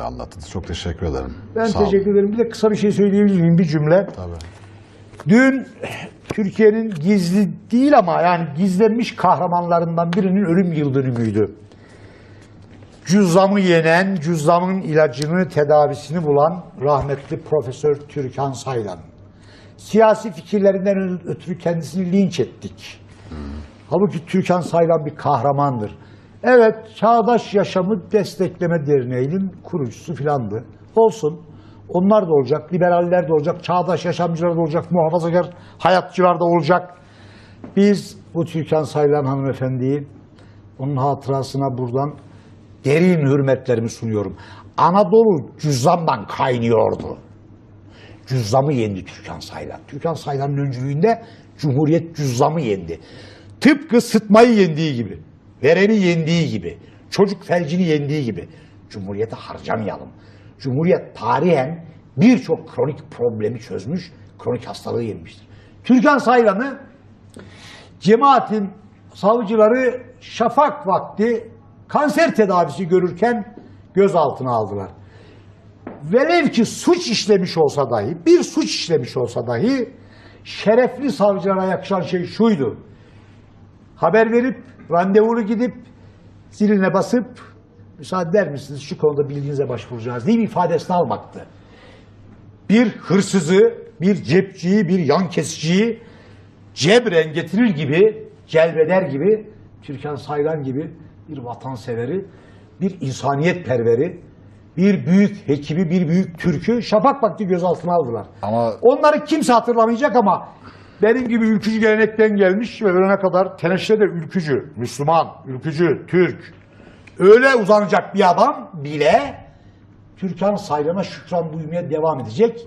anlattınız. Çok teşekkür ederim. Ben Sağ olun. teşekkür ederim. Bir de kısa bir şey söyleyebilir miyim? Bir cümle. Tabii. Dün Türkiye'nin gizli değil ama yani gizlenmiş kahramanlarından birinin ölüm yıl dönümüydü. Cüzzamı yenen, cüzzamın ilacını, tedavisini bulan rahmetli Profesör Türkan Saylan. Siyasi fikirlerinden ötürü kendisini linç ettik. Halbuki Türkan Saylan bir kahramandır. Evet, Çağdaş Yaşamı Destekleme Derneği'nin kurucusu filandı. Olsun. Onlar da olacak, liberaller de olacak, çağdaş yaşamcılar da olacak, muhafazakar hayatçılar da olacak. Biz bu Türkan Saylan hanımefendiyi, onun hatırasına buradan derin hürmetlerimi sunuyorum. Anadolu cüzzamdan kaynıyordu. Cüzzamı yendi Türkan Saylan. Türkan Saylan'ın öncülüğünde Cumhuriyet cüzzamı yendi. Tıpkı sıtmayı yendiği gibi, vereni yendiği gibi, çocuk felcini yendiği gibi. Cumhuriyete harcamayalım. Cumhuriyet tarihen birçok kronik problemi çözmüş, kronik hastalığı yenmiştir. Türkan Saylan'ı cemaatin savcıları şafak vakti kanser tedavisi görürken gözaltına aldılar. Velev ki suç işlemiş olsa dahi, bir suç işlemiş olsa dahi şerefli savcılara yakışan şey şuydu. Haber verip, randevulu gidip, ziline basıp, müsaade eder misiniz şu konuda bilginize başvuracağız diye bir ifadesini almaktı. Bir hırsızı, bir cepçiyi, bir yan kesiciyi cebren getirir gibi, celbeder gibi, Türkan Saylan gibi bir vatanseveri, bir insaniyet perveri, bir büyük hekimi, bir büyük Türk'ü şafak vakti gözaltına aldılar. Ama- Onları kimse hatırlamayacak ama benim gibi ülkücü gelenekten gelmiş ve ölene kadar teneşre de ülkücü, Müslüman, ülkücü, Türk. Öyle uzanacak bir adam bile Türkan Saylan'a şükran duymaya devam edecek.